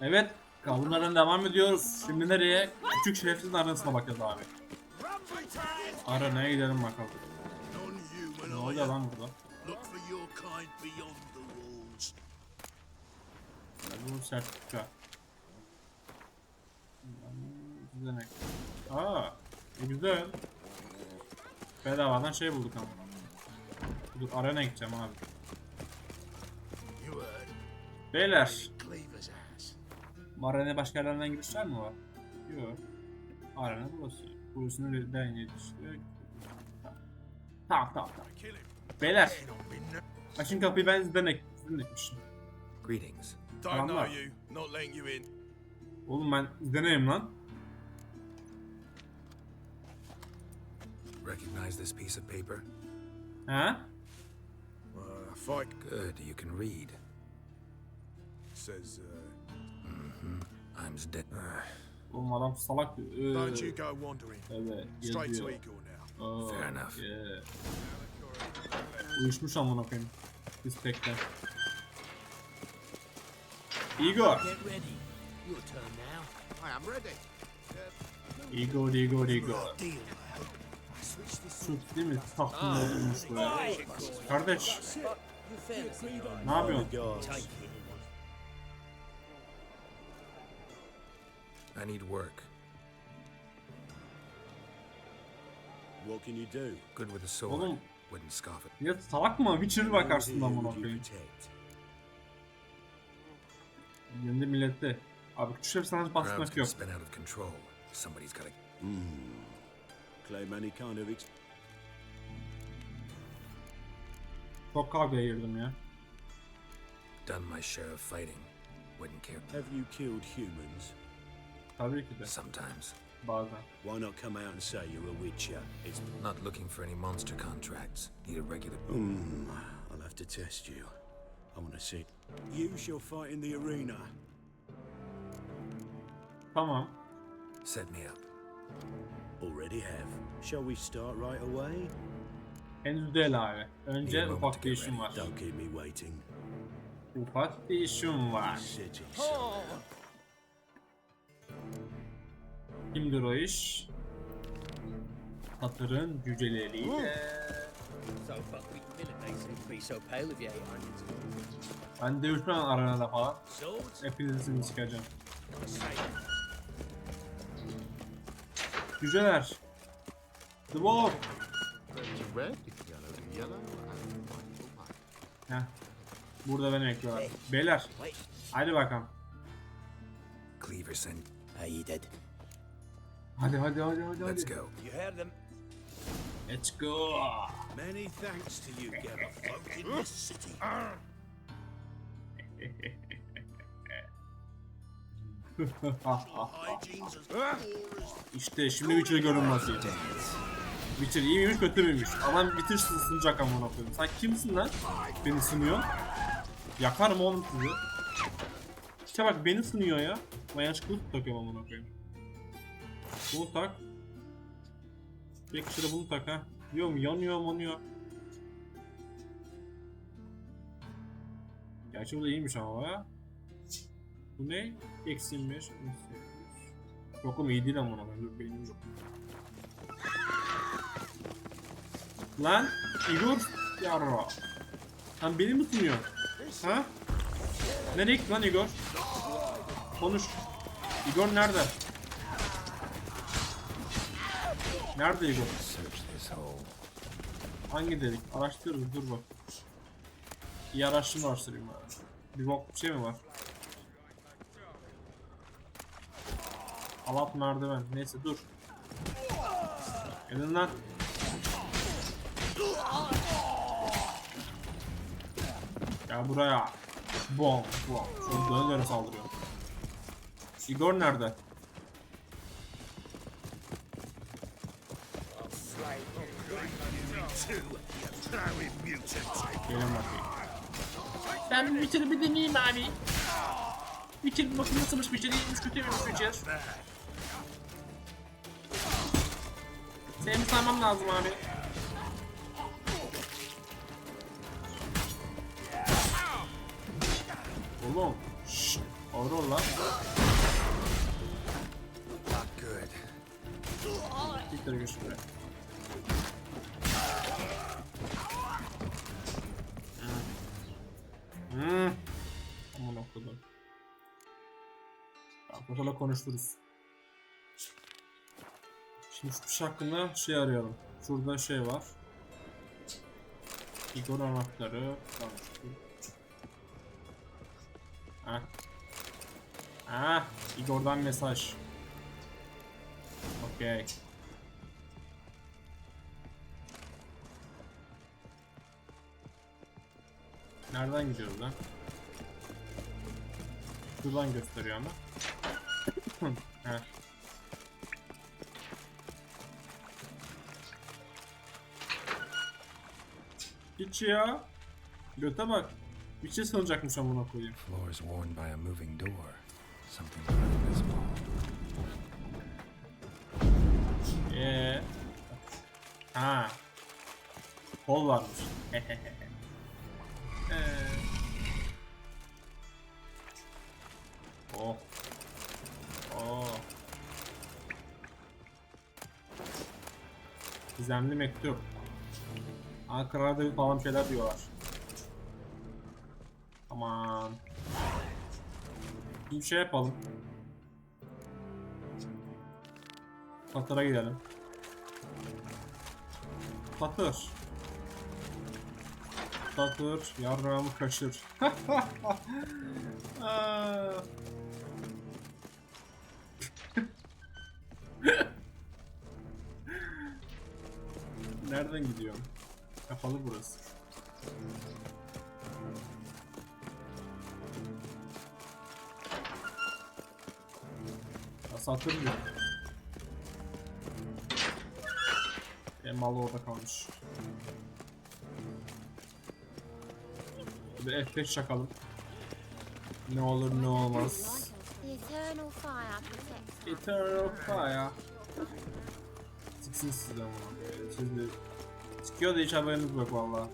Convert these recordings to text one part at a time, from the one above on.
Evet. Kavunlardan devam ediyoruz. Şimdi nereye? Küçük şerefsizin aranasına bakacağız abi. Aranaya gidelim bakalım. Ne oluyor lan burada? Bu sertifika. Demek? Aa, güzel. Bedavadan şey bulduk ama. Dur arena gideceğim abi. Beyler. Arena'ya başka yerlerden girişler mi var? Yok. Arena burası. Burasını ben yetiştiriyor. Tamam tamam tamam. Beyler, açın kapıyı ben sizden ek sizden ekmişim. Greetings. İn. Oğlum ben izleneyim lan. Recognize this piece of paper? Ha? Uh, fight Good, you can read. says, uh. Oğlum adam salak. Ee, don't you go wandering. Evet, Straight to. Igor now. Oo, Fair enough. yeah. Uyuşmuş amına koyayım. Biz tekten. Igor. Get ready. Your turn now. I am ready. Igor, Igor, Igor. Süt değil mi? Tahtında oturmuş buraya. Kardeş, ne yapıyorsun? I need work. What can you do? Good with a sword. Oğlum. Wouldn't scoff at. Ya salak mı? Witcher bakarsın Who lan here buna would you koyayım. protect? Kendi millette. Abi küçük efsane Crowds basmak can yok. spin out of control. Somebody's gotta. Claim any kind of ex- Çok kavgaya girdim ya. Done my share of fighting. Wouldn't care. Have you killed humans? Tabii ki de. Sometimes. Bazen. Why not come out and say you're a witcher? It's Not looking for any monster contracts. Need a regular. Hmm, I'll have to test you. I want to see. You shall fight in the arena. Tamam. Set me up. Already have. Shall we start right away? Henüz değil abi. Önce İyi, ufak bir get işim var. Don't keep me waiting. Ufak bir işim var. Cities. Kimdir o iş? Satırın cüceleriyle. Ben dövüşmem arenada falan. Hepinizin çıkacağım. Say Cüceler. Dwarf. Heh. Burada beni bekliyorlar. Beyler. Hadi bakalım. Cleaver sent. Are you dead? Hadi hadi hadi hadi. Let's hadi. go. You heard them. Let's go. Many thanks to you, Gemma folk in this city. As işte şimdi Witcher görünmesi. Witcher iyi miymiş kötü müymüş? Adam Witcher ısınacak amına koyayım. Sen kimsin lan? Beni sınıyor. Yakarım oğlum sizi. İşte bak beni sınıyor ya. Ben yanlışlıkla takıyorum amına koyayım. Bunu tak. De bunu tak ha. Diyorum yanıyor yanıyor. Gerçi bu da iyiymiş ama ya. Bu ne? Eksi 25. eksi 25. Yok oğlum iyi değil ama ona. Dur beynim yok. Lan Igor yarra. Sen beni mi sunuyorsun? Ha? Nereye gitti lan Igor? Konuş. Igor nerede? Nerede hole. Hangi delik? Araştırırız dur bak. İyi araştırma araştırayım abi. Bir bok bir şey mi var? Alat merdiven. Neyse dur. Gelin lan. Gel buraya. Bom bom. Döne döne saldırıyor. Igor nerede? Gelin bakayım. Ben Witcher'ı bir deneyeyim abi. Witcher bir bakayım nasılmış Witcher iyiymiş kötü müymüş Witcher. Seni bir saymam lazım abi. Oğlum. Şşt. Doğru ol lan. Not good. Git şuraya. Hmm. Tamam, Portal'a konuşuruz. Şimdi şu hakkında şey arayalım. Şurada şey var. Igor anahtarı. Konuştuk. Heh. Ah, Igor'dan mesaj. Okey. Nereden gidiyoruz lan? Şuradan gösteriyor ama. Hiç ya. Göte bak. Bir şey sanacakmış amına koyayım. Floor is worn by a moving door. Something invisible. Eee. Ha. Kol varmış. Eee. Oh. Oh. Gizemli mektup. Ankara'da falan şeyler diyorlar. Aman. Bir şey yapalım. Satır'a gidelim. Satır. Satır, yarrağımı kaşır. Nereden gidiyorum? Kapalı burası. Ya satır diyor. E, mal orada kalmış. Bir F5 çakalım. Ne olur ne olmaz. Eternal fire Siksin size ama. Siz de... Çıkıyor da hiç haberiniz yok valla.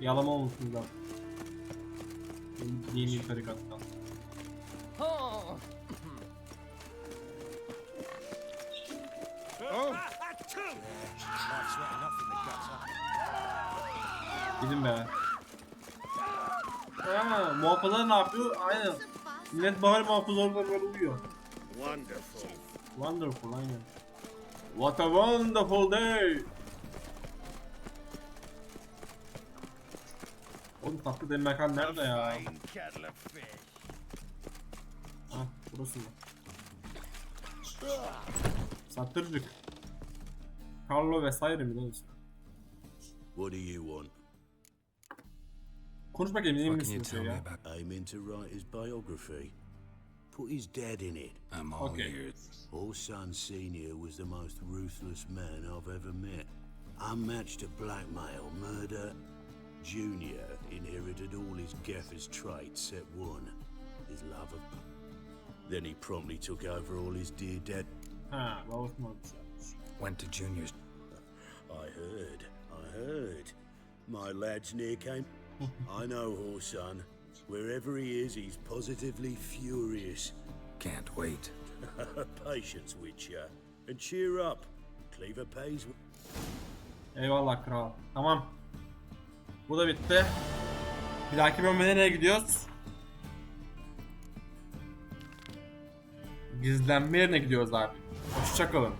Yalama olmuşsunuz lan. Dini tarikattan. Gidin be. Ha, muhafızlar ne yapıyor? Aynen. Millet bahar muhafızlarına böyle uyuyor. Wonderful. Wonderful aynen. What a wonderful day. Oğlum tatlı demekan nerede ya? Ah burası mı? Satırcık. Carlo vesaire mi lan? What do you want? Konuş bakayım ne What can you misin tell şey me ya? about? Aiming to write his biography. Put his dad in it. I'm all Okay. ears. Orson Sr. was the most ruthless man I've ever met. Unmatched at blackmail, murder. Junior inherited all his gaffer's traits except one his love of. Then he promptly took over all his dear dad. Ha, babası mı olmuş yapmış? Went to Junior's. I heard, I heard. My lad's near came. I know Orson. Wherever he is, he's positively furious. Can't wait. Patience, Witcher. And cheer up. Cleaver pays. Eyvallah kral. Tamam. Bu da bitti. Bir dahaki bölümde nereye gidiyoruz? Gizlenme yerine gidiyoruz abi. Hoşçakalın.